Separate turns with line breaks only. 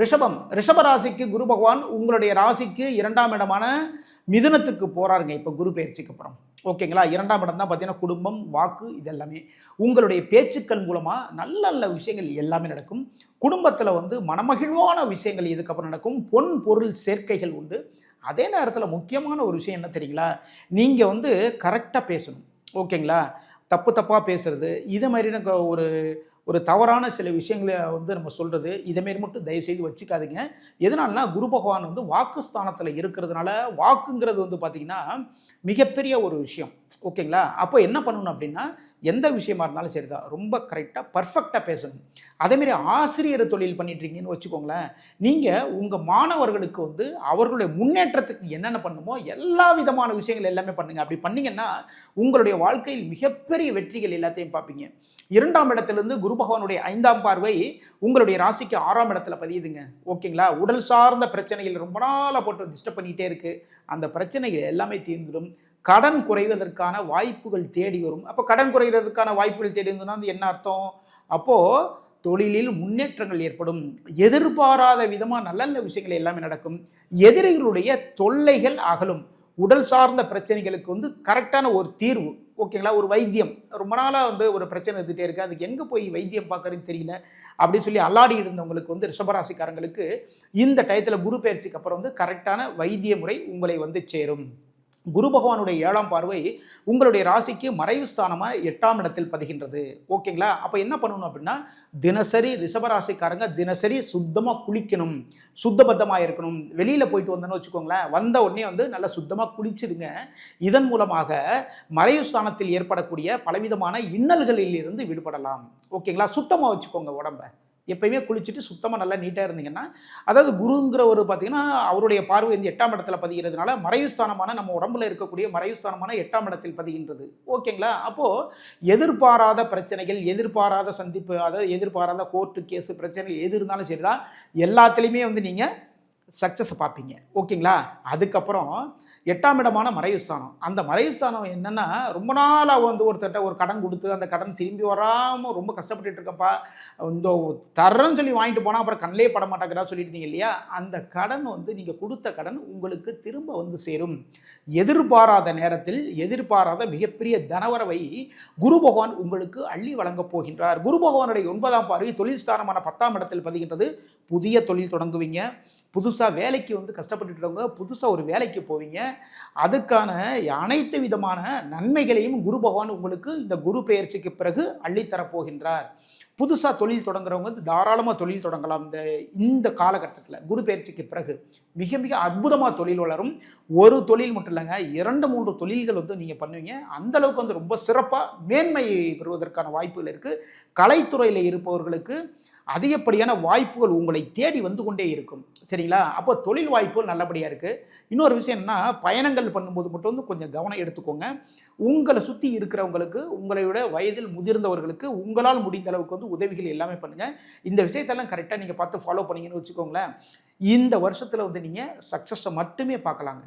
ரிஷபம் ரிஷப ராசிக்கு குரு பகவான் உங்களுடைய ராசிக்கு இரண்டாம் இடமான மிதுனத்துக்கு போகிறாருங்க இப்போ குரு பயிற்சிக்கு அப்புறம். ஓகேங்களா? இரண்டாம் இடம் தான் பார்த்தீங்கன்னா குடும்பம் வாக்கு இதெல்லாமே. உங்களுடைய பேச்சுக்கள் மூலமாக நல்ல நல்ல விஷயங்கள் எல்லாமே நடக்கும். குடும்பத்தில் வந்து மனமகிழ்வான விஷயங்கள் இதுக்கப்புறம் நடக்கும். பொன் பொருள் சேர்க்கைகள் உண்டு. அதே நேரத்தில் முக்கியமான ஒரு விஷயம் என்ன தெரியுங்களா? நீங்கள் வந்து கரெக்டாக பேசணும். ஓகேங்களா? தப்பு தப்பாக பேசுறது. இது மாதிரி ஒரு ஒரு தவறான சில விஷயங்களை வந்து நம்ம சொல்கிறது இதேமாரி மட்டும் தயவுசெய்து வச்சுக்காதீங்க. எதனால்னா குரு பகவான் வந்து வாக்குஸ்தானத்தில் இருக்கிறதுனால வாக்குங்கிறது வந்து பார்த்திங்கன்னா மிகப்பெரிய ஒரு விஷயம். ஓகேங்களா? அப்போ என்ன பண்ணணும் அப்படின்னா எந்த விஷயமா இருந்தாலும் சரி தான் ரொம்ப கரெக்டாக பர்ஃபெக்டாக பேசணும். அதேமாரி ஆசிரியர் தொழில் பண்ணிட்டுருக்கீங்கன்னு வச்சுக்கோங்களேன் நீங்கள் உங்கள் மாணவர்களுக்கு வந்து அவர்களுடைய முன்னேற்றத்துக்கு என்னென்ன பண்ணுமோ எல்லா விதமான விஷயங்கள் எல்லாமே பண்ணுங்கள் அப்படி பண்ணீங்கன்னா உங்களுடைய வாழ்க்கையில் மிகப்பெரிய வெற்றிகள் எல்லாத்தையும் பார்ப்பீங்க. இரண்டாம் இடத்துலேருந்து குரு பகவானுடைய ஐந்தாம் பார்வை உங்களுடைய ராசிக்கு ஆறாம் இடத்துல பதியுதுங்க. ஓகேங்களா? உடல் சார்ந்த பிரச்சனைகள் ரொம்ப நாளாக போட்டு டிஸ்டர்ப் பண்ணிகிட்டே இருக்குது அந்த பிரச்சனைகள் எல்லாமே தீர்ந்துடும். கடன் குறைவதற்கான வாய்ப்புகள் தேடி வரும். அப்போ கடன் குறைகிறதுக்கான வாய்ப்புகள் தேடி வந்ததுன்னா அது என்ன அர்த்தம்? அப்போது தொழிலில் முன்னேற்றங்கள் ஏற்படும். எதிர்பாராத விதமாக நல்ல நல்ல விஷயங்கள் எல்லாமே நடக்கும். எதிரிகளுடைய தொல்லைகள் அகலும். உடல் சார்ந்த பிரச்சனைகளுக்கு வந்து கரெக்டான ஒரு தீர்வு. ஓகேங்களா ஒரு வைத்தியம். ரொம்ப நாளாக வந்து ஒரு பிரச்சனை இருந்துகிட்டே இருக்குது அதுக்கு எங்கே போய் வைத்தியம் பார்க்குறதுன்னு தெரியல. அப்படின்னு சொல்லி அல்லாடி இருந்தவங்களுக்கு வந்து ரிஷபராசிக்காரங்களுக்கு இந்த டயத்தில் குரு பயிற்சிக்கு அப்புறம் வந்து கரெக்டான வைத்திய முறை உங்களை வந்து சேரும். குரு பகவானுடைய ஏழாம் பார்வை உங்களுடைய ராசிக்கு மறைவு ஸ்தானமாக எட்டாம் இடத்தில் பதிகின்றது. ஓகேங்களா அப்போ என்ன பண்ணணும் அப்படின்னா தினசரி ரிஷபராசிக்காரங்க தினசரி சுத்தமாக குளிக்கணும். சுத்தபத்தமாக இருக்கணும். வெளியில் போயிட்டு வந்தோன்னு வச்சுக்கோங்களேன் வந்த உடனே வந்து நல்லா சுத்தமாக குளிச்சிடுங்க. இதன் மூலமாக மறைவு ஸ்தானத்தில் ஏற்படக்கூடிய பலவிதமான இன்னல்களில் இருந்து விடுபடலாம் ஓகேங்களா சுத்தமாக வச்சுக்கோங்க உடம்ப. எப்பயுமே குளிச்சுட்டு சுத்தமாக நல்லா நீட்டாக இருந்தீங்கன்னா அதாவது குருங்கிற ஒரு பார்த்தீங்கன்னா அவருடைய பார்வை வந்து எட்டாம் இடத்துல பதிகிறதுனால மறைவுஸ்தானமான நம்ம உடம்புல இருக்கக்கூடிய மறைவுஸ்தானமான எட்டாம் இடத்தில் பதிகின்றது. ஓகேங்களா? அப்போது எதிர்பாராத பிரச்சனைகள் எதிர்பாராத சந்திப்பு அதாவது எதிர்பாராத கோர்ட்டு கேஸு பிரச்சனைகள் எது இருந்தாலும் சரி தான் எல்லாத்துலேயுமே வந்து நீங்கள் சக்ஸஸை பார்ப்பீங்க. ஓகேங்களா? அதுக்கப்புறம் எட்டாம் இடமான மறைவுஸ்தானம். அந்த மறைவுஸ்தானம் என்னென்னா ரொம்ப நாளாக வந்து ஒருத்தட்ட ஒரு கடன் கொடுத்து அந்த கடன் திரும்பி வராமல் ரொம்ப கஷ்டப்பட்டுட்டு இருக்கப்பா. இந்த தரன்னு சொல்லி வாங்கிட்டு போனால் அப்புறம் கண்ணிலே பட மாட்டேங்கிறா சொல்லியிருந்தீங்க இல்லையா? அந்த கடன் வந்து நீங்கள் கொடுத்த கடன் உங்களுக்கு திரும்ப வந்து சேரும். எதிர்பாராத நேரத்தில் எதிர்பாராத மிகப்பெரிய தனவரவை குரு பகவான் உங்களுக்கு அள்ளி வழங்கப் போகின்றார். குரு பகவானுடைய ஒன்பதாம் பார்வை தொழில் ஸ்தானமான பத்தாம் இடத்தில் பதிகின்றது. புதிய தொழில் தொடங்குவீங்க. புதுசாக வேலைக்கு வந்து கஷ்டப்பட்டுட்டு இருக்கவங்க புதுசாக ஒரு வேலைக்கு போவீங்க. அதுக்கான அனைத்து விதமான நன்மைகளையும் குரு பகவான் உங்களுக்கு இந்த குரு பெயர்ச்சிக்கு பிறகு அள்ளித்தரப் போகின்றார் புதுசாக தொழில் தொடங்குறவங்க வந்து தாராளமாக தொழில் தொடங்கலாம். இந்த இந்த காலகட்டத்தில் குரு பயிற்சிக்கு பிறகு. மிக மிக அற்புதமாக தொழில் வளரும். ஒரு தொழில் மட்டும் இல்லைங்க இரண்டு மூன்று தொழில்கள் வந்து நீங்கள் பண்ணுவீங்க. அந்த அளவுக்கு வந்து ரொம்ப சிறப்பாக மேன்மை பெறுவதற்கான வாய்ப்புகள் இருக்குது கலைத்துறையில் இருப்பவர்களுக்கு அதிகப்படியான வாய்ப்புகள் உங்களை தேடி வந்து கொண்டே இருக்கும். சரிங்களா? அப்போ தொழில் வாய்ப்புகள் நல்லபடியாக இருக்குது இன்னொரு விஷயம் என்ன பயணங்கள் பண்ணும்போது மட்டும் வந்து கொஞ்சம் கவனம் எடுத்துக்கோங்க. உங்களை சுற்றி இருக்கிறவங்களுக்கு உங்களை விட வயதில் முதிர்ந்தவர்களுக்கு உங்களால் முடிந்த அளவுக்கு வந்து உதவிகள் எல்லாமே பண்ணுங்கள் இந்த விஷயத்தெல்லாம் கரெக்டாக நீங்கள் பார்த்து ஃபாலோ பண்ணிங்கன்னு வச்சுக்கோங்களேன். இந்த வருஷத்தில் வந்து நீங்கள் சக்ஸஸை மட்டுமே பார்க்கலாங்க.